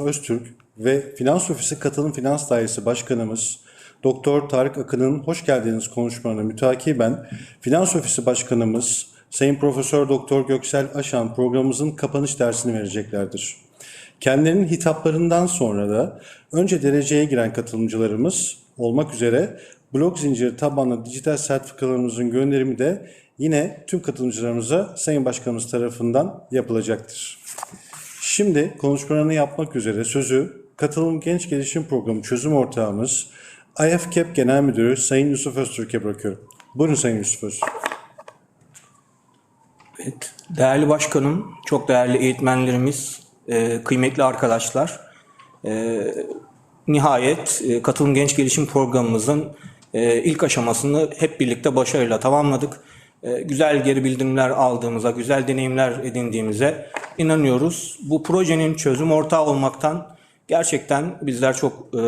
Öztürk ve Finans Ofisi Katılım Finans Dairesi Başkanımız Doktor Tarık Akın'ın hoş geldiniz konuşmalarına mütakiben Finans Ofisi Başkanımız Sayın Profesör Doktor Göksel Aşan programımızın kapanış dersini vereceklerdir. Kendilerinin hitaplarından sonra da önce dereceye giren katılımcılarımız olmak üzere blok zinciri tabanlı dijital sertifikalarımızın gönderimi de yine tüm katılımcılarımıza Sayın Başkanımız tarafından yapılacaktır. Şimdi konuşmalarını yapmak üzere sözü Katılım Genç Gelişim Programı çözüm ortağımız IFCAP Genel Müdürü Sayın Yusuf Öztürk'e bırakıyorum. Buyurun Sayın Yusuf Öztürk. Evet, değerli başkanım, çok değerli eğitmenlerimiz, e, kıymetli arkadaşlar. E, nihayet e, Katılım Genç Gelişim Programımızın e, ilk aşamasını hep birlikte başarıyla tamamladık. E, güzel geri bildirimler aldığımıza, güzel deneyimler edindiğimize inanıyoruz. Bu projenin çözüm ortağı olmaktan gerçekten bizler çok e,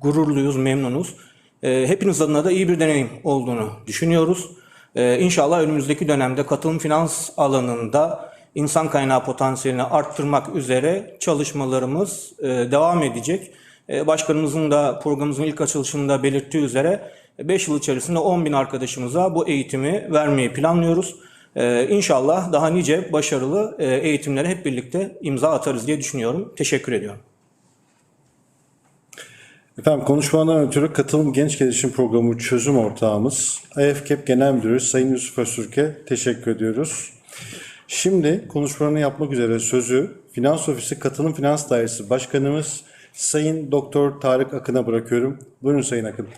gururluyuz, memnunuz. E, hepiniz adına da iyi bir deneyim olduğunu düşünüyoruz. Ee, inşallah önümüzdeki dönemde katılım finans alanında insan kaynağı potansiyelini arttırmak üzere çalışmalarımız e, devam edecek. E, başkanımızın da programımızın ilk açılışında belirttiği üzere 5 yıl içerisinde 10 bin arkadaşımıza bu eğitimi vermeyi planlıyoruz. E, inşallah daha nice başarılı e, eğitimlere hep birlikte imza atarız diye düşünüyorum. Teşekkür ediyorum. Efendim konuşmadan ötürü Katılım Genç Gelişim Programı çözüm ortağımız IFCAP Genel Müdürü Sayın Yusuf Öztürk'e teşekkür ediyoruz. Şimdi konuşmalarını yapmak üzere sözü Finans Ofisi Katılım Finans Dairesi Başkanımız Sayın Doktor Tarık Akın'a bırakıyorum. Buyurun Sayın Akın.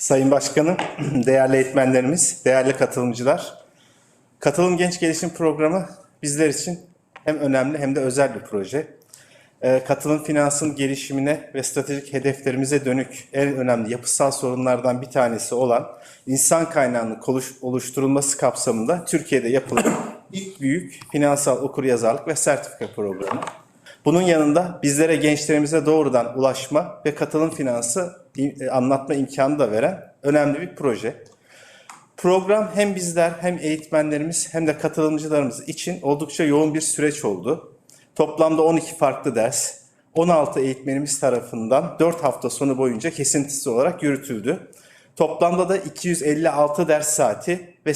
Sayın Başkanım, değerli eğitmenlerimiz, değerli katılımcılar. Katılım Genç Gelişim Programı bizler için hem önemli hem de özel bir proje. Ee, Katılım finansın gelişimine ve stratejik hedeflerimize dönük en önemli yapısal sorunlardan bir tanesi olan insan kaynağının oluşturulması kapsamında Türkiye'de yapılan ilk büyük finansal okuryazarlık ve sertifika programı. Bunun yanında bizlere gençlerimize doğrudan ulaşma ve katılım finansı e, anlatma imkanı da veren önemli bir proje. Program hem bizler hem eğitmenlerimiz hem de katılımcılarımız için oldukça yoğun bir süreç oldu. Toplamda 12 farklı ders, 16 eğitmenimiz tarafından 4 hafta sonu boyunca kesintisiz olarak yürütüldü. Toplamda da 256 ders saati ve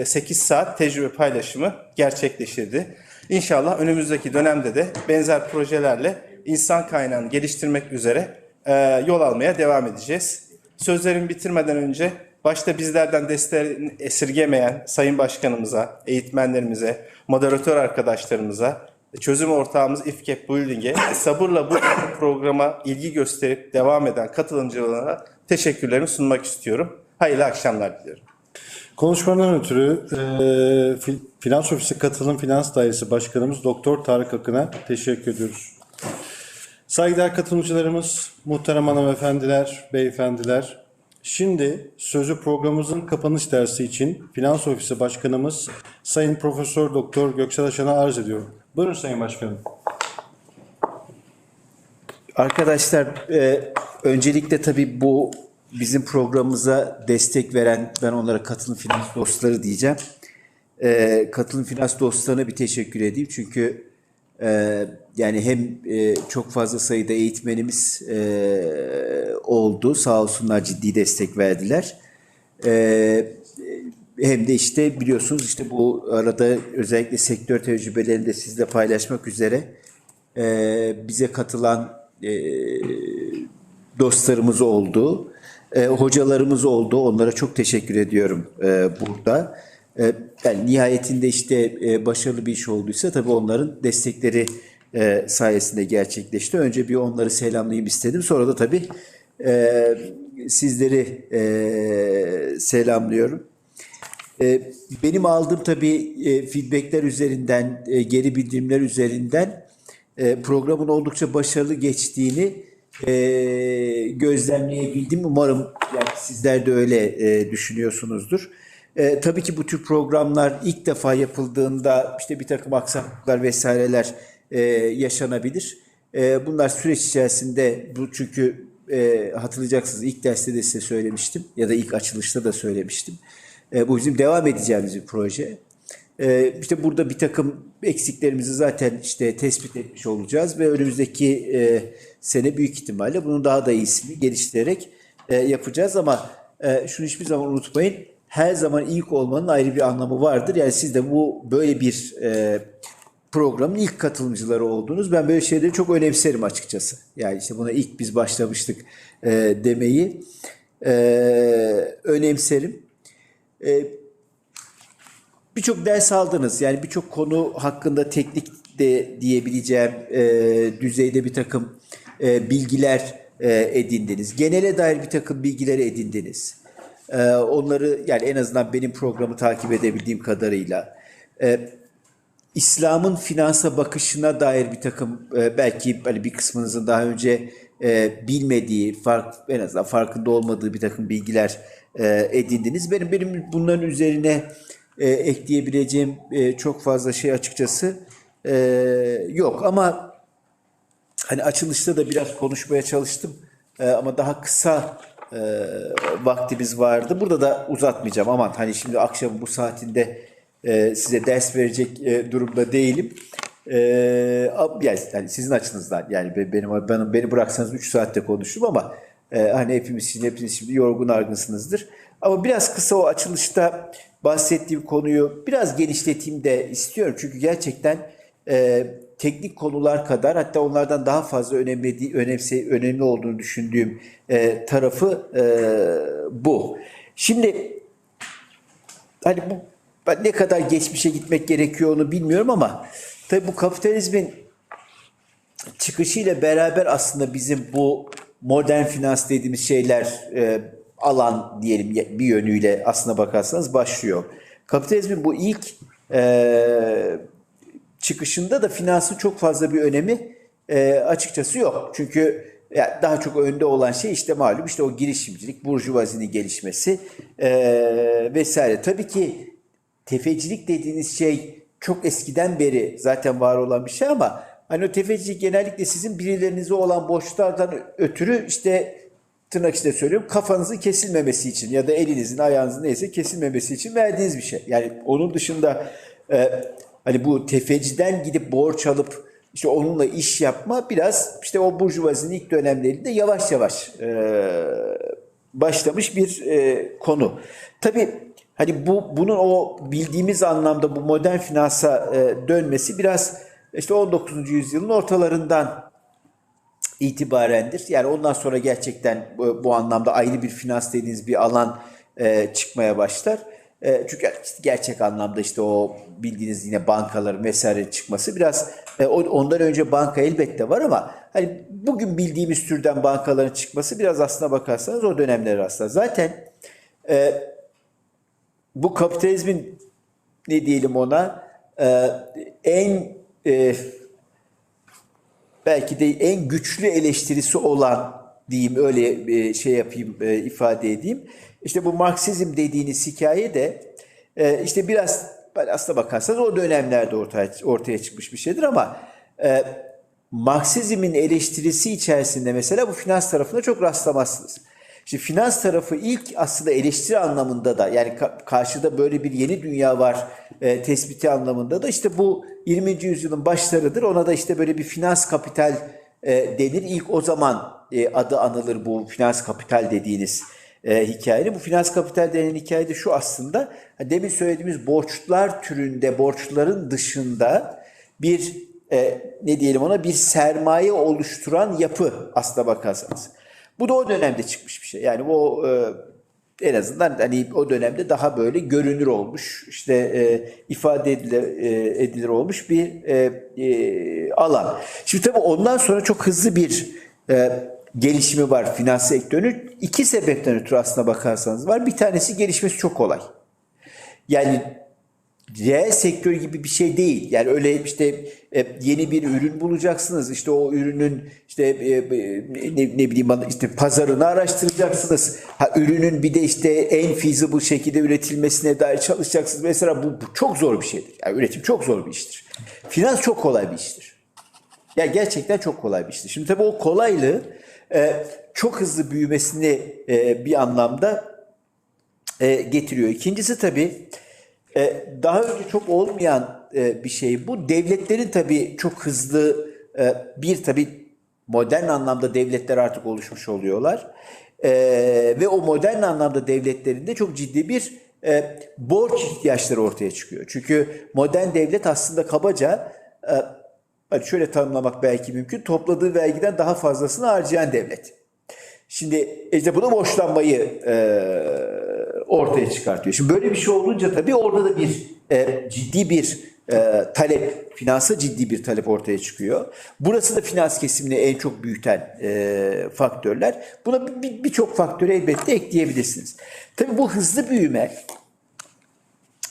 e, 8 saat tecrübe paylaşımı gerçekleştirdi. İnşallah önümüzdeki dönemde de benzer projelerle insan kaynağını geliştirmek üzere e, yol almaya devam edeceğiz. Sözlerimi bitirmeden önce başta bizlerden desteğini esirgemeyen Sayın Başkanımıza, eğitmenlerimize, moderatör arkadaşlarımıza, çözüm ortağımız İFKEP Building'e sabırla bu programa ilgi gösterip devam eden katılımcılara teşekkürlerimi sunmak istiyorum. Hayırlı akşamlar diliyorum. Konuşmadan ötürü e, Fi- Finans Ofisi Katılım Finans Dairesi Başkanımız Doktor Tarık Akın'a teşekkür ediyoruz. Saygıdeğer katılımcılarımız, muhterem hanımefendiler, beyefendiler. Şimdi sözü programımızın kapanış dersi için Finans Ofisi Başkanımız Sayın Profesör Doktor Göksel Aşan'a arz ediyorum. Buyurun Sayın Başkanım. Arkadaşlar e, öncelikle tabii bu bizim programımıza destek veren ben onlara katılım finans dostları diyeceğim. E, katılım finans dostlarına bir teşekkür edeyim çünkü e, yani hem e, çok fazla sayıda eğitmenimiz e, oldu sağ olsunlar ciddi destek verdiler. E, hem de işte biliyorsunuz işte bu arada özellikle sektör tecrübelerini de sizle paylaşmak üzere e, bize katılan e, dostlarımız oldu, e, hocalarımız oldu. Onlara çok teşekkür ediyorum e, burada. E, yani nihayetinde işte e, başarılı bir iş olduysa tabii onların destekleri e, sayesinde gerçekleşti. Önce bir onları selamlayayım istedim. Sonra da tabii e, sizleri e, selamlıyorum. E, Benim aldığım tabii e, feedbackler üzerinden, e, geri bildirimler üzerinden e, programın oldukça başarılı geçtiğini e, gözlemleyebildim. Umarım yani sizler de öyle e, düşünüyorsunuzdur. E, tabii ki bu tür programlar ilk defa yapıldığında işte bir takım aksaklıklar vesaireler e, yaşanabilir. E, bunlar süreç içerisinde bu çünkü e, hatırlayacaksınız ilk derste de size söylemiştim ya da ilk açılışta da söylemiştim. E, bu bizim devam edeceğimiz bir proje. E, işte burada bir takım eksiklerimizi zaten işte tespit etmiş olacağız ve önümüzdeki e, sene büyük ihtimalle bunun daha da iyisini geliştirerek e, yapacağız ama e, şunu hiçbir zaman unutmayın. Her zaman ilk olmanın ayrı bir anlamı vardır. Yani siz de bu böyle bir e, programın ilk katılımcıları oldunuz. Ben böyle şeyleri çok önemserim açıkçası. Yani işte buna ilk biz başlamıştık e, demeyi e, önemserim. E, birçok ders aldınız. Yani birçok konu hakkında teknik de diyebileceğim e, düzeyde bir takım e, bilgiler e, edindiniz. Genele dair bir takım bilgileri edindiniz. E, onları yani en azından benim programı takip edebildiğim kadarıyla e, İslam'ın finansa bakışına dair bir takım e, belki hani bir kısmınızın daha önce e, bilmediği, fark, en azından farkında olmadığı bir takım bilgiler e, edindiniz. Benim benim bunların üzerine e, ekleyebileceğim e, çok fazla şey açıkçası e, yok ama hani açılışta da biraz konuşmaya çalıştım E, ama daha kısa e, vaktimiz vardı. Burada da uzatmayacağım aman hani şimdi akşam bu saatinde e, size ders verecek e, durumda değilim. E, yani, sizin açınızdan yani be- benim benim beni bıraksanız 3 saatte konuştum ama e, hani hepimiz şimdi hepiniz şimdi yorgun argınsınızdır. Ama biraz kısa o açılışta bahsettiğim konuyu biraz genişleteyim de istiyorum. Çünkü gerçekten e, teknik konular kadar hatta onlardan daha fazla önemli önemse önemli olduğunu düşündüğüm e, tarafı e, bu. Şimdi hani bu ne kadar geçmişe gitmek gerekiyor onu bilmiyorum ama tabii bu kapitalizmin çıkışıyla beraber aslında bizim bu modern finans dediğimiz şeyler e, alan diyelim bir yönüyle aslına bakarsanız başlıyor. Kapitalizmin bu ilk e, çıkışında da finansın çok fazla bir önemi e, açıkçası yok. Çünkü ya daha çok önde olan şey işte malum işte o girişimcilik, burjuvazinin gelişmesi e, vesaire. Tabii ki tefecilik dediğiniz şey çok eskiden beri zaten var olan bir şey ama hani o tefecilik genellikle sizin birilerinize olan borçlardan ötürü işte tırnak içinde söylüyorum kafanızın kesilmemesi için ya da elinizin ayağınızın neyse kesilmemesi için verdiğiniz bir şey. Yani onun dışında e, hani bu tefeciden gidip borç alıp işte onunla iş yapma biraz işte o burjuvazinin ilk dönemlerinde yavaş yavaş e, başlamış bir e, konu. Tabii hani bu bunun o bildiğimiz anlamda bu modern finansa e, dönmesi biraz işte 19. yüzyılın ortalarından itibarendir. Yani ondan sonra gerçekten bu, bu anlamda ayrı bir finans dediğiniz bir alan e, çıkmaya başlar. E, çünkü gerçek anlamda işte o bildiğiniz yine bankaların vesaire çıkması biraz e, ondan önce banka elbette var ama hani bugün bildiğimiz türden bankaların çıkması biraz aslına bakarsanız o dönemler aslında. Zaten e, bu kapitalizmin ne diyelim ona e, en e, belki de en güçlü eleştirisi olan diyeyim öyle e, şey yapayım e, ifade edeyim. İşte bu Marksizm dediğiniz hikaye de e, işte biraz aslına bakarsanız o dönemlerde ortaya ortaya çıkmış bir şeydir ama Marksizmin eleştirisi içerisinde mesela bu finans tarafına çok rastlamazsınız. Şimdi finans tarafı ilk aslında eleştiri anlamında da yani ka- karşıda böyle bir yeni dünya var e, tespiti anlamında da işte bu 20. yüzyılın başlarıdır. Ona da işte böyle bir finans kapital e, denir. İlk o zaman e, adı anılır bu finans kapital dediğiniz e, hikayenin. Bu finans kapital denen hikaye de şu aslında demin söylediğimiz borçlar türünde borçların dışında bir e, ne diyelim ona bir sermaye oluşturan yapı aslına bakarsanız. Bu da o dönemde çıkmış bir şey. Yani o e, en azından hani o dönemde daha böyle görünür olmuş, işte e, ifade edilir, e, edilir olmuş bir e, e, alan. Şimdi tabii ondan sonra çok hızlı bir e, gelişimi var finans sektörünün. İki sebepten ötürü aslına bakarsanız var. Bir tanesi gelişmesi çok kolay. Yani reel sektör gibi bir şey değil. Yani öyle işte e, yeni bir ürün bulacaksınız. İşte o ürünün işte e, e, ne, ne bileyim işte pazarını araştıracaksınız. Ha, ürünün bir de işte en feasible şekilde üretilmesine dair çalışacaksınız. Mesela bu, bu çok zor bir şeydir. Yani üretim çok zor bir iştir. Finans çok kolay bir iştir. Ya gerçekten çok kolay bir iştir. Şimdi tabii o kolaylığı çok hızlı büyümesini bir anlamda getiriyor. İkincisi tabii E, daha önce çok olmayan e, bir şey bu. Devletlerin tabii çok hızlı e, bir tabii modern anlamda devletler artık oluşmuş oluyorlar. Ve o modern anlamda devletlerinde çok ciddi bir borç ihtiyaçları ortaya çıkıyor. Çünkü modern devlet aslında kabaca şöyle tanımlamak belki mümkün. Topladığı vergiden daha fazlasını harcayan devlet. Şimdi işte bu da borçlanmayı e, ortaya çıkartıyor. Şimdi böyle bir şey olunca tabii orada da bir e, ciddi bir e, talep, finansa ciddi bir talep ortaya çıkıyor. Burası da finans kesimini en çok büyüten e, faktörler. Buna bir- birçok faktörü elbette ekleyebilirsiniz. Tabii bu hızlı büyüme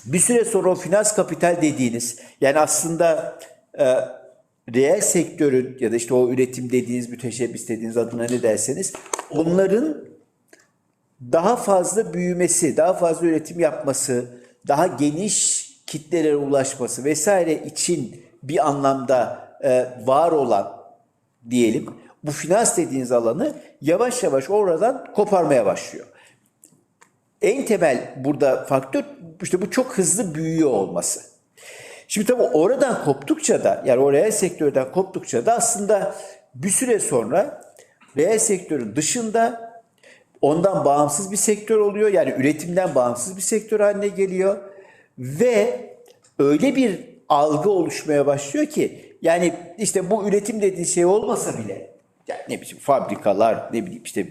bir süre sonra o finans kapital dediğiniz yani aslında e, reel sektörün ya da işte o üretim dediğiniz müteşebbis dediğiniz adına ne derseniz onların daha fazla büyümesi, daha fazla üretim yapması, daha geniş kitlelere ulaşması vesaire için bir anlamda e, var olan diyelim bu finans dediğiniz alanı yavaş yavaş oradan koparmaya başlıyor. En temel burada faktör işte bu çok hızlı büyüyor olması. Şimdi tabii oradan koptukça da yani o reel sektörden koptukça da aslında bir süre sonra reel sektörün dışında ondan bağımsız bir sektör oluyor. Yani üretimden bağımsız bir sektör haline geliyor. Ve öyle bir algı oluşmaya başlıyor ki yani işte bu üretim dediği şey olmasa bile yani ne bileyim fabrikalar ne bileyim işte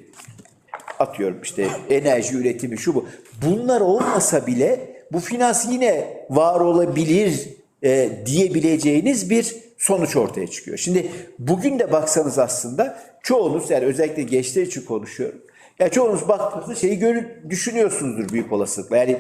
atıyorum işte enerji üretimi şu bu. Bunlar olmasa bile bu finans yine var olabilir e, diyebileceğiniz bir sonuç ortaya çıkıyor. Şimdi bugün de baksanız aslında çoğunuz yani özellikle gençler için konuşuyorum. Ya çoğunuz baktığınızda şeyi görü düşünüyorsunuzdur büyük olasılıkla. Yani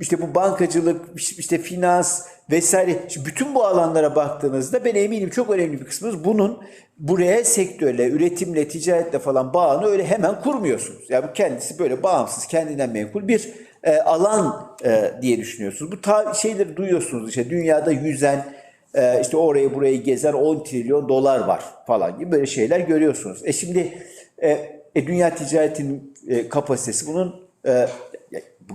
işte bu bankacılık, işte finans vesaire. Şimdi bütün bu alanlara baktığınızda ben eminim çok önemli bir kısmınız bunun bu reel sektörle, üretimle, ticaretle falan bağını öyle hemen kurmuyorsunuz. Yani bu kendisi böyle bağımsız, kendinden menkul bir e, alan e, diye düşünüyorsunuz. Bu ta, şeyleri duyuyorsunuz işte dünyada yüzen, e, işte orayı burayı gezen 10 trilyon dolar var falan gibi böyle şeyler görüyorsunuz. E şimdi e, dünya ticaretinin kapasitesi bunun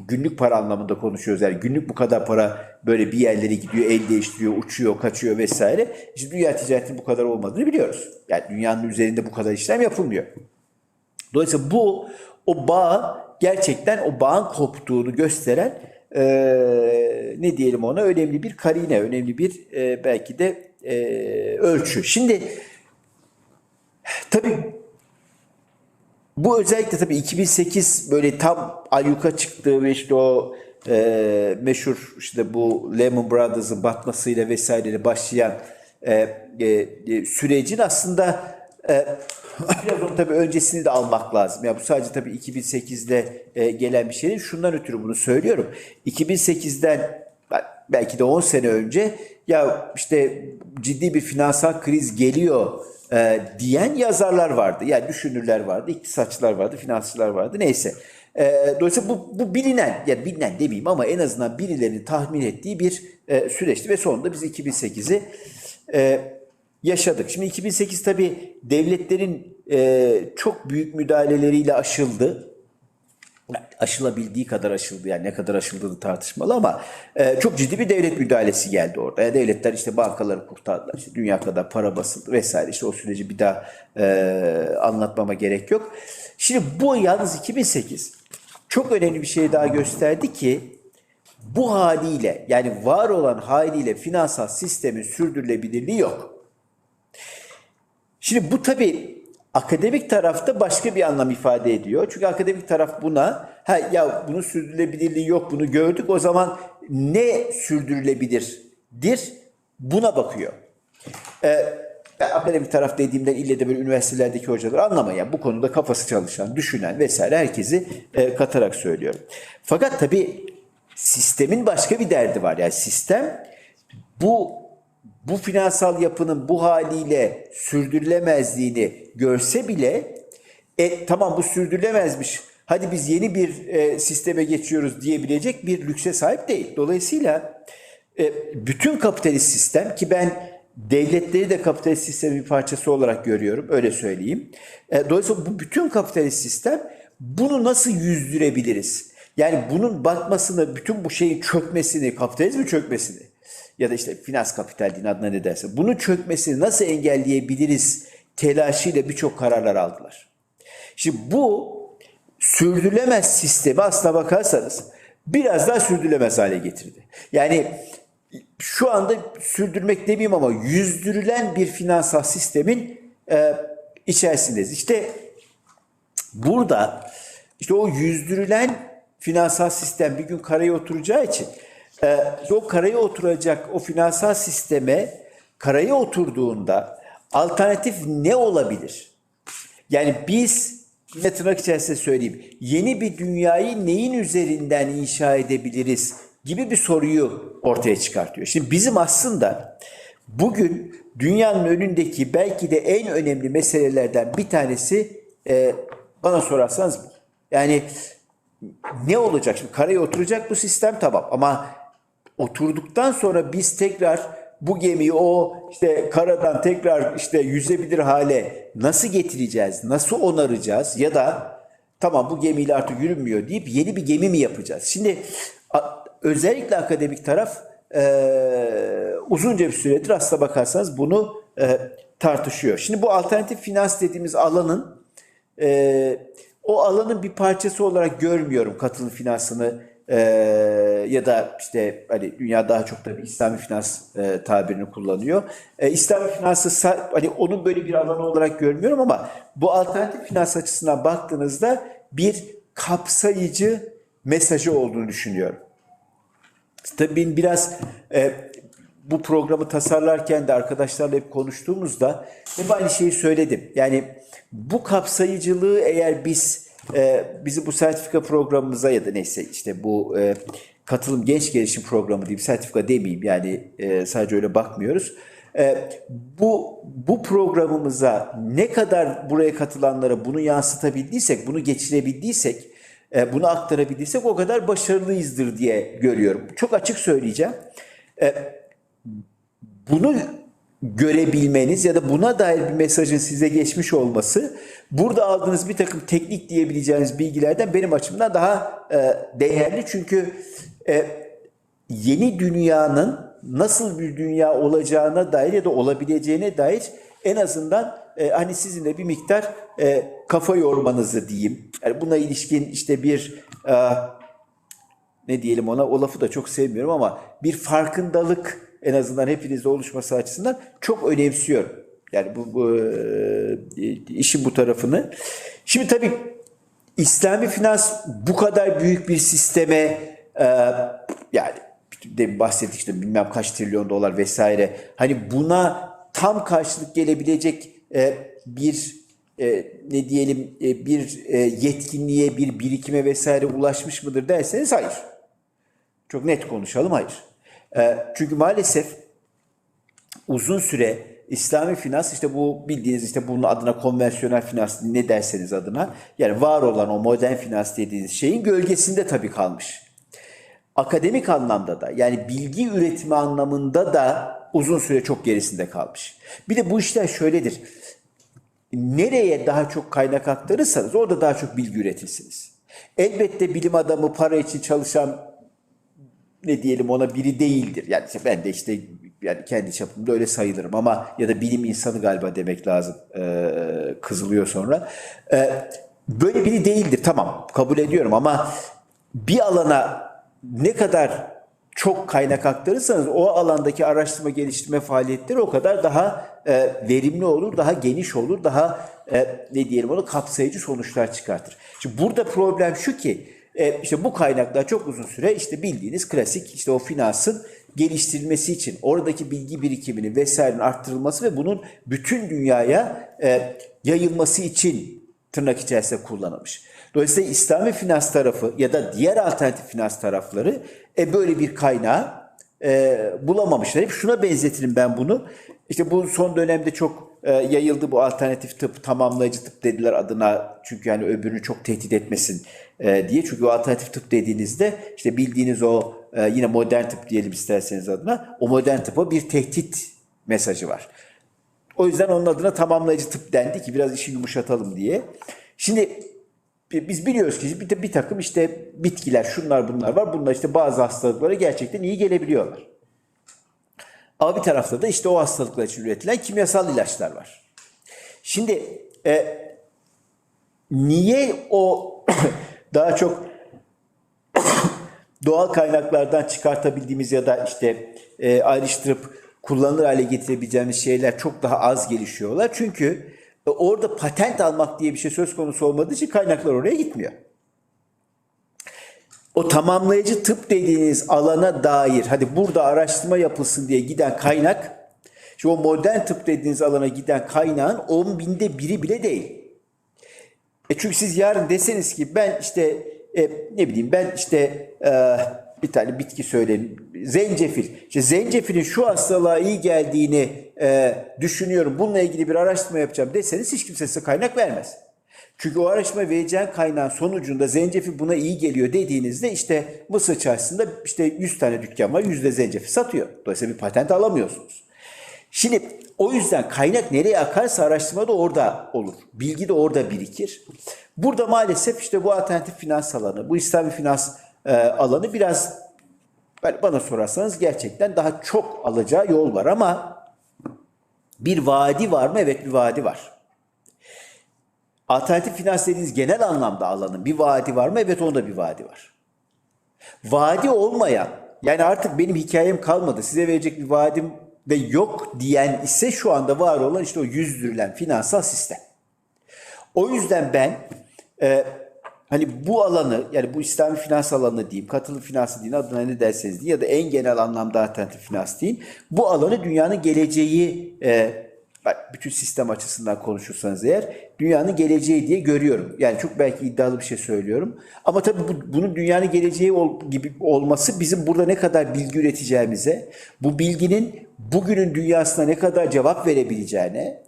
günlük para anlamında konuşuyoruz. Yani günlük bu kadar para böyle bir yerlere gidiyor, el değiştiriyor, uçuyor, kaçıyor vesaire. İşte dünya ticaretinin bu kadar olmadığını biliyoruz. Yani dünyanın üzerinde bu kadar işlem yapılmıyor. Dolayısıyla bu o bağ gerçekten o bağın koptuğunu gösteren e, ne diyelim ona önemli bir karine, önemli bir e, belki de e, ölçü. Şimdi tabii bu özellikle tabii 2008 böyle tam ayyuka çıktığı ve işte o e, meşhur işte bu Lehman Brothers'ın batmasıyla vesaireyle başlayan e, e, e, sürecin aslında e, biraz onun tabii öncesini de almak lazım. Ya bu sadece tabii 2008'de e, gelen bir şey değil. Şundan ötürü bunu söylüyorum. 2008'den belki de 10 sene önce ya işte ciddi bir finansal kriz geliyor e, diyen yazarlar vardı. Yani düşünürler vardı, iktisatçılar vardı, finansçılar vardı neyse. E, dolayısıyla bu, bu bilinen, yani bilinen demeyeyim ama en azından birilerinin tahmin ettiği bir e, süreçti ve sonunda biz 2008'i e, yaşadık. Şimdi 2008 tabii devletlerin e, çok büyük müdahaleleriyle aşıldı aşılabildiği kadar aşıldı yani ne kadar aşıldığı tartışmalı ama e, çok ciddi bir devlet müdahalesi geldi orada. Yani devletler işte bankaları kurtardılar. İşte dünya kadar para basıldı vesaire. İşte o süreci bir daha e, anlatmama gerek yok. Şimdi bu yalnız 2008 çok önemli bir şey daha gösterdi ki bu haliyle yani var olan haliyle finansal sistemin sürdürülebilirliği yok. Şimdi bu tabii akademik tarafta başka bir anlam ifade ediyor. Çünkü akademik taraf buna ha ya bunun sürdürülebilirliği yok bunu gördük o zaman ne sürdürülebilirdir buna bakıyor. Ee, akademik taraf dediğimden ille de böyle üniversitelerdeki hocalar anlamayan, bu konuda kafası çalışan, düşünen vesaire herkesi e, katarak söylüyorum. Fakat tabii sistemin başka bir derdi var. Yani sistem bu bu finansal yapının bu haliyle sürdürülemezliğini görse bile e, tamam bu sürdürülemezmiş. Hadi biz yeni bir e, sisteme geçiyoruz diyebilecek bir lükse sahip değil. Dolayısıyla e, bütün kapitalist sistem ki ben devletleri de kapitalist sistemin bir parçası olarak görüyorum öyle söyleyeyim. E, dolayısıyla bu bütün kapitalist sistem bunu nasıl yüzdürebiliriz? Yani bunun batmasını, bütün bu şeyin çökmesini, kapitalizmin çökmesini ya da işte finans kapital din adına ne derse bunun çökmesini nasıl engelleyebiliriz telaşıyla birçok kararlar aldılar. Şimdi bu sürdürülemez sistemi aslına bakarsanız biraz daha sürdürülemez hale getirdi. Yani şu anda sürdürmek demeyeyim ama yüzdürülen bir finansal sistemin e, içerisindeyiz. İşte burada işte o yüzdürülen finansal sistem bir gün karaya oturacağı için e, işte o karaya oturacak o finansal sisteme karaya oturduğunda alternatif ne olabilir? Yani biz yine tırnak içerisinde söyleyeyim. Yeni bir dünyayı neyin üzerinden inşa edebiliriz gibi bir soruyu ortaya çıkartıyor. Şimdi bizim aslında bugün dünyanın önündeki belki de en önemli meselelerden bir tanesi e, bana sorarsanız bu. Yani ne olacak? Şimdi karaya oturacak bu sistem tamam ama oturduktan sonra biz tekrar bu gemiyi o işte karadan tekrar işte yüzebilir hale nasıl getireceğiz? Nasıl onaracağız? Ya da tamam bu gemiyle artık yürünmüyor deyip yeni bir gemi mi yapacağız? Şimdi özellikle akademik taraf eee, uzunca bir süredir aslına bakarsanız bunu eee, tartışıyor. Şimdi bu alternatif finans dediğimiz alanın ee, o alanın bir parçası olarak görmüyorum katılım finansını ee, ya da işte hani dünya daha çok da bir İslami finans e, tabirini kullanıyor. Ee, İslami finansı hani onun böyle bir alanı olarak görmüyorum ama bu alternatif finans açısından baktığınızda bir kapsayıcı mesajı olduğunu düşünüyorum. Tabii biraz e, bu programı tasarlarken de arkadaşlarla hep konuştuğumuzda hep aynı şeyi söyledim. Yani bu kapsayıcılığı eğer biz e, bizi bu sertifika programımıza ya da neyse işte bu e, katılım genç gelişim programı diyeyim sertifika demeyeyim yani e, sadece öyle bakmıyoruz. E, bu bu programımıza ne kadar buraya katılanlara bunu yansıtabildiysek, bunu geçirebildiysek e, bunu aktarabildiysek o kadar başarılıyızdır diye görüyorum. Çok açık söyleyeceğim. E, bunu görebilmeniz ya da buna dair bir mesajın size geçmiş olması burada aldığınız bir takım teknik diyebileceğiniz bilgilerden benim açımdan daha e, değerli. Çünkü e, yeni dünyanın nasıl bir dünya olacağına dair ya da olabileceğine dair en azından e, hani sizinle bir miktar e, kafa yormanızı diyeyim. Yani buna ilişkin işte bir e, ne diyelim ona o lafı da çok sevmiyorum ama bir farkındalık en azından hepinizde oluşması açısından çok önemsiyorum. Yani bu, bu e, işin bu tarafını. Şimdi tabii İslami finans bu kadar büyük bir sisteme e, yani de bahsettik işte bilmem kaç trilyon dolar vesaire. Hani buna tam karşılık gelebilecek e, bir ne diyelim bir yetkinliğe, bir birikime vesaire ulaşmış mıdır derseniz hayır. Çok net konuşalım hayır. E, çünkü maalesef uzun süre İslami finans işte bu bildiğiniz işte bunun adına konvansiyonel finans ne derseniz adına yani var olan o modern finans dediğiniz şeyin gölgesinde tabii kalmış. Akademik anlamda da yani bilgi üretimi anlamında da uzun süre çok gerisinde kalmış. Bir de bu işler şöyledir. Nereye daha çok kaynak aktarırsanız orada daha çok bilgi üretirsiniz. Elbette bilim adamı para için çalışan ne diyelim ona biri değildir. Yani işte ben de işte yani kendi çapımda öyle sayılırım ama ya da bilim insanı galiba demek lazım. Ee, kızılıyor sonra. Ee, böyle biri değildir tamam kabul ediyorum ama bir alana ne kadar çok kaynak aktarırsanız o alandaki araştırma geliştirme faaliyetleri o kadar daha e, verimli olur, daha geniş olur, daha e, ne diyelim onu kapsayıcı sonuçlar çıkartır. Şimdi burada problem şu ki e, işte bu kaynaklar çok uzun süre işte bildiğiniz klasik işte o finansın geliştirilmesi için oradaki bilgi birikiminin vesairenin arttırılması ve bunun bütün dünyaya e, yayılması için tırnak içerisinde kullanılmış. Dolayısıyla İslami finans tarafı ya da diğer alternatif finans tarafları e, böyle bir kaynağı e, bulamamışlar. Hep şuna benzetirim ben bunu. İşte bu son dönemde çok e, yayıldı bu alternatif tıp, tamamlayıcı tıp dediler adına. Çünkü yani öbürünü çok tehdit etmesin e, diye. Çünkü o alternatif tıp dediğinizde işte bildiğiniz o e, yine modern tıp diyelim isterseniz adına. O modern tıpa bir tehdit mesajı var. O yüzden onun adına tamamlayıcı tıp dendi ki biraz işi yumuşatalım diye. Şimdi biz biliyoruz ki bir, bir takım işte bitkiler şunlar bunlar var. Bunlar işte bazı hastalıklara gerçekten iyi gelebiliyorlar. Ama bir tarafta da işte o hastalıklar için üretilen kimyasal ilaçlar var. Şimdi e, niye o daha çok doğal kaynaklardan çıkartabildiğimiz ya da işte e, ayrıştırıp kullanılır hale getirebileceğimiz şeyler çok daha az gelişiyorlar. Çünkü e, orada patent almak diye bir şey söz konusu olmadığı için kaynaklar oraya gitmiyor. O tamamlayıcı tıp dediğiniz alana dair hadi burada araştırma yapılsın diye giden kaynak şu o modern tıp dediğiniz alana giden kaynağın 10 binde biri bile değil. E çünkü siz yarın deseniz ki ben işte e, ne bileyim ben işte e, bir tane bitki söyleyin. Zencefil. İşte zencefilin şu hastalığa iyi geldiğini e, düşünüyorum. Bununla ilgili bir araştırma yapacağım deseniz hiç kimse size kaynak vermez. Çünkü o araştırma vereceğin kaynağın sonucunda zencefil buna iyi geliyor dediğinizde işte Mısır çarşısında işte 100 tane dükkan var 100 de zencefil satıyor. Dolayısıyla bir patent alamıyorsunuz. Şimdi o yüzden kaynak nereye akarsa araştırma da orada olur. Bilgi de orada birikir. Burada maalesef işte bu alternatif finans alanı, bu İslami finans e, alanı biraz bana sorarsanız gerçekten daha çok alacağı yol var ama bir vadi var mı? Evet bir vadi var. Alternatif finans dediğiniz genel anlamda alanın bir vadi var mı? Evet onda bir vadi var. Vadi olmayan yani artık benim hikayem kalmadı size verecek bir vadim de yok diyen ise şu anda var olan işte o yüzdürülen finansal sistem. O yüzden ben e, hani bu alanı yani bu İslami finans alanı diyeyim, katılım finansı deyin adına ne derseniz deyin ya da en genel anlamda alternatif finans deyin. Bu alanı dünyanın geleceği e, bak bütün sistem açısından konuşursanız eğer dünyanın geleceği diye görüyorum. Yani çok belki iddialı bir şey söylüyorum. Ama tabii bu, bunun dünyanın geleceği ol, gibi olması bizim burada ne kadar bilgi üreteceğimize, bu bilginin bugünün dünyasına ne kadar cevap verebileceğine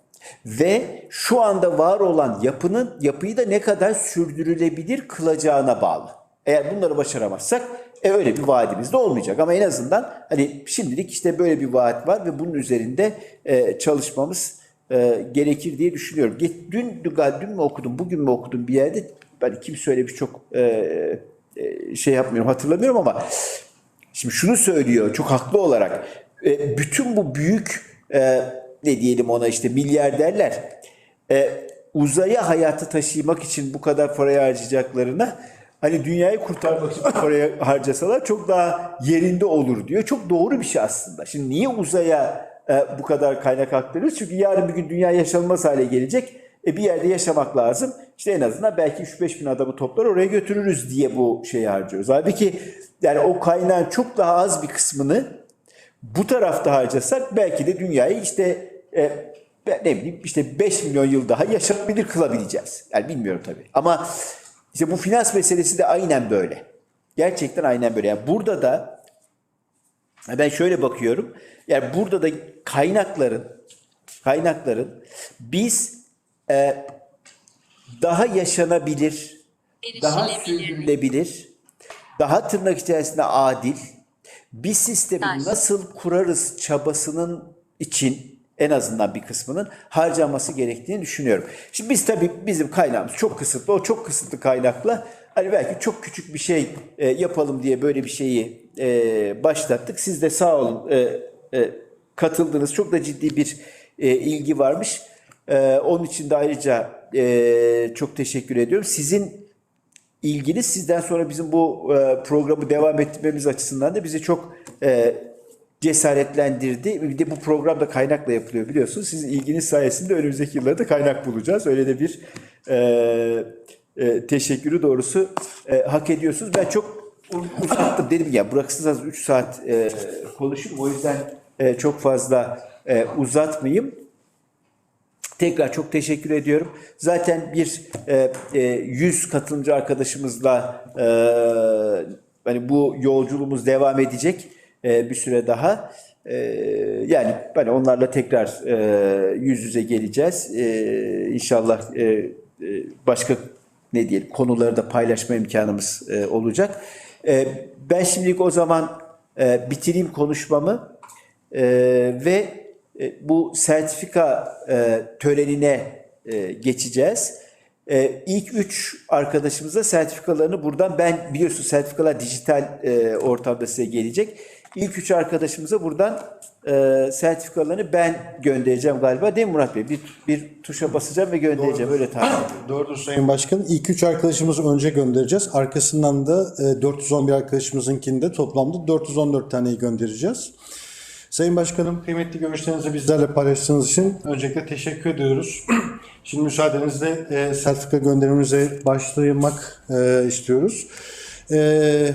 ve şu anda var olan yapının yapıyı da ne kadar sürdürülebilir kılacağına bağlı. Eğer bunları başaramazsak e, öyle bir vaadimiz de olmayacak. Ama en azından hani şimdilik işte böyle bir vaat var ve bunun üzerinde e, çalışmamız e, gerekir diye düşünüyorum. Dün, dün mü okudum, bugün mü okudum bir yerde ben kim söylemiş çok e, e, şey yapmıyorum hatırlamıyorum ama Şimdi şunu söylüyor çok haklı olarak. E, bütün bu büyük e, ne diyelim ona işte milyarderler e, uzaya hayatı taşımak için bu kadar parayı harcayacaklarına hani dünyayı kurtarmak için parayı harcasalar çok daha yerinde olur diyor. Çok doğru bir şey aslında. Şimdi niye uzaya e, bu kadar kaynak aktarıyoruz? Çünkü yarın bir gün dünya yaşanmaz hale gelecek. E, bir yerde yaşamak lazım. İşte en azından belki 3-5 bin adamı toplar oraya götürürüz diye bu şeyi harcıyoruz. Halbuki yani o kaynağın çok daha az bir kısmını bu tarafta harcasak belki de dünyayı işte e, ne bileyim işte 5 milyon yıl daha yaşanabilir kılabileceğiz. Yani bilmiyorum tabii. Ama işte bu finans meselesi de aynen böyle. Gerçekten aynen böyle. Yani burada da ben şöyle bakıyorum. Yani burada da kaynakların kaynakların biz e, daha yaşanabilir, daha sürdürülebilir, daha tırnak içerisinde adil bir sistemi nasıl kurarız çabasının için en azından bir kısmının harcanması gerektiğini düşünüyorum. Şimdi biz tabii bizim kaynağımız çok kısıtlı. O çok kısıtlı kaynakla hani belki çok küçük bir şey e, yapalım diye böyle bir şeyi e, başlattık. Siz de sağ olun e, e, katıldınız. Çok da ciddi bir e, ilgi varmış. E, onun için de ayrıca e, çok teşekkür ediyorum. Sizin ilginiz sizden sonra bizim bu e, programı devam ettirmemiz açısından da bizi çok e, cesaretlendirdi. Bir de bu program da kaynakla yapılıyor biliyorsunuz. Sizin ilginiz sayesinde önümüzdeki yıllarda kaynak bulacağız. Öyle de bir e, e, teşekkürü doğrusu e, hak ediyorsunuz. Ben çok uzattım dedim ya bırakırsanız 3 saat e, konuşurum. O yüzden e, çok fazla e, uzatmayayım. Tekrar çok teşekkür ediyorum. Zaten bir e, e, 100 katılımcı arkadaşımızla e, hani bu yolculuğumuz devam edecek e, bir süre daha. E, yani hani onlarla tekrar e, yüz yüze geleceğiz. E, inşallah e, e, başka ne diyelim konuları da paylaşma imkanımız e, olacak. E, ben şimdilik o zaman e, bitireyim konuşmamı e, ve e, bu sertifika e, törenine e, geçeceğiz. Ee, ilk üç arkadaşımıza sertifikalarını buradan ben biliyorsun sertifikalar dijital e, ortamda size gelecek. İlk üç arkadaşımıza buradan e, sertifikalarını ben göndereceğim galiba değil mi Murat Bey? Bir, bir tuşa basacağım ve göndereceğim öyle tahmin ediyorum. Doğrudur Sayın Başkan. İlk üç arkadaşımızı önce göndereceğiz. Arkasından da e, 411 arkadaşımızınkini de toplamda 414 taneyi göndereceğiz. Sayın Başkanım, kıymetli görüşlerinizi bizlerle paylaştığınız için öncelikle teşekkür ediyoruz. Şimdi müsaadenizle e, sertifika gönderimimize başlamak e, istiyoruz. E,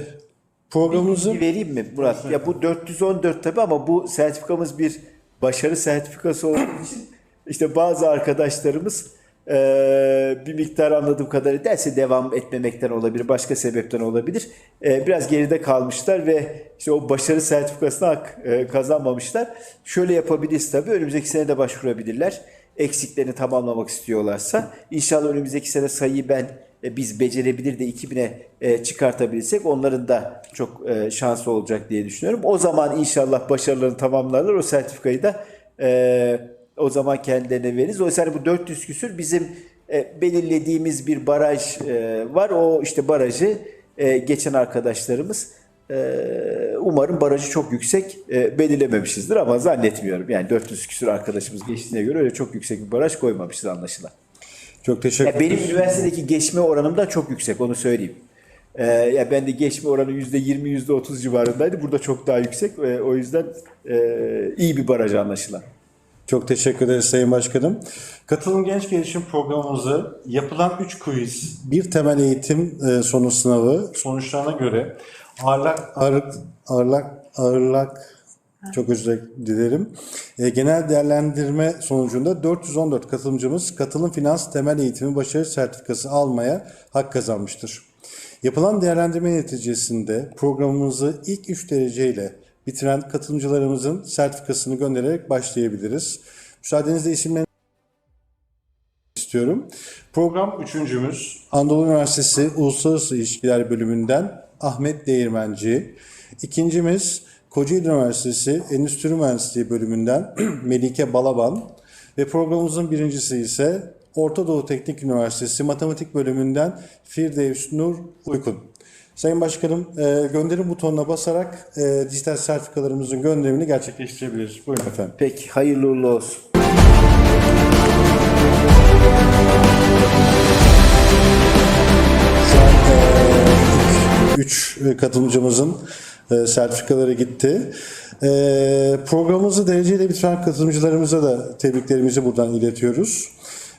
programımızı... Bilgi vereyim mi Murat? Ya bu 414 tabii ama bu sertifikamız bir başarı sertifikası olduğu için işte bazı arkadaşlarımız eee, bir miktar anladığım kadarıyla derse devam etmemekten olabilir, başka sebepten olabilir. Eee, biraz geride kalmışlar ve işte o başarı sertifikasını hak eee, kazanmamışlar. Şöyle yapabiliriz tabii. Önümüzdeki sene de başvurabilirler. Eksiklerini tamamlamak istiyorlarsa. İnşallah önümüzdeki sene sayıyı ben e, biz becerebilir de 2000'e e, çıkartabilirsek onların da çok e, şansı olacak diye düşünüyorum. O zaman inşallah başarılarını tamamlarlar. O sertifikayı da e, o zaman kendilerine veririz. Oysa hani bu 400 küsür bizim belirlediğimiz bir baraj var. O işte barajı geçen arkadaşlarımız umarım barajı çok yüksek belirlememişizdir ama zannetmiyorum. Yani 400 küsür arkadaşımız geçtiğine göre öyle çok yüksek bir baraj koymamışız anlaşılan. Çok teşekkür Ya benim üniversitedeki geçme oranım da çok yüksek onu söyleyeyim. Ee, ya ben de geçme oranı yüzde 20 yüzde 30 civarındaydı. Burada çok daha yüksek. Ee, o yüzden e, iyi bir baraj anlaşılan. Çok teşekkür ederiz Sayın Başkanım. Katılım Genç Gelişim Programımızı yapılan 3 quiz, bir temel eğitim e, sonu sınavı sonuçlarına göre ağırlak, ağırlık, ağırlak, ağırlak çok özür dilerim. E, genel değerlendirme sonucunda 414 katılımcımız katılım finans temel eğitimi başarı sertifikası almaya hak kazanmıştır. Yapılan değerlendirme neticesinde programımızı ilk 3 dereceyle bitiren katılımcılarımızın sertifikasını göndererek başlayabiliriz. Müsaadenizle isimlerini istiyorum. Program üçüncümüz Anadolu Üniversitesi Uluslararası İlişkiler Bölümünden Ahmet Değirmenci. İkincimiz Kocaeli Üniversitesi Endüstri Mühendisliği Bölümünden Melike Balaban. Ve programımızın birincisi ise Orta Doğu Teknik Üniversitesi Matematik Bölümünden Firdevs Nur Uykun. Sayın Başkanım, e, gönderim butonuna basarak e, dijital sertifikalarımızın gönderimini gerçekleştirebiliriz. Buyurun efendim. Peki hayırlı uğurlu olsun. An 3 katılımcımızın e, sertifikaları gitti. E, programımızı dereceyle bitiren katılımcılarımıza da tebriklerimizi buradan iletiyoruz.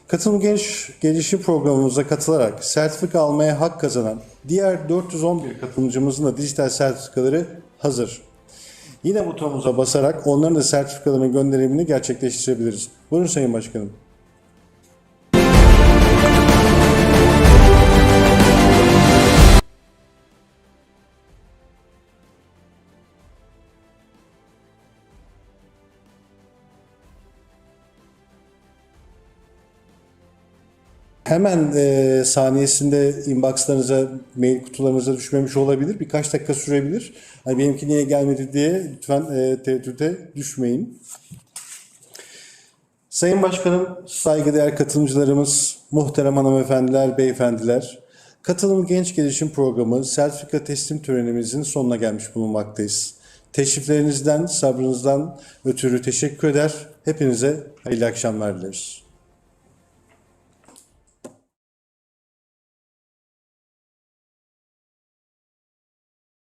Katılım Genç Gelişim Programımıza katılarak sertifika almaya hak kazanan diğer 411 katılımcımızın da dijital sertifikaları hazır. Yine butonumuza basarak onların da sertifikalarının gönderimini gerçekleştirebiliriz. Buyurun Sayın Başkanım. Hemen e, saniyesinde inboxlarınıza, mail kutularınıza düşmemiş olabilir. Birkaç dakika sürebilir. Hani benimki niye gelmedi diye lütfen e, tereddüte düşmeyin. Sayın Başkanım, saygıdeğer katılımcılarımız, muhterem hanımefendiler, beyefendiler, Katılım Genç Gelişim Programı sertifika teslim törenimizin sonuna gelmiş bulunmaktayız. Teşriflerinizden, sabrınızdan ötürü teşekkür eder. Hepinize hayırlı akşamlar dileriz.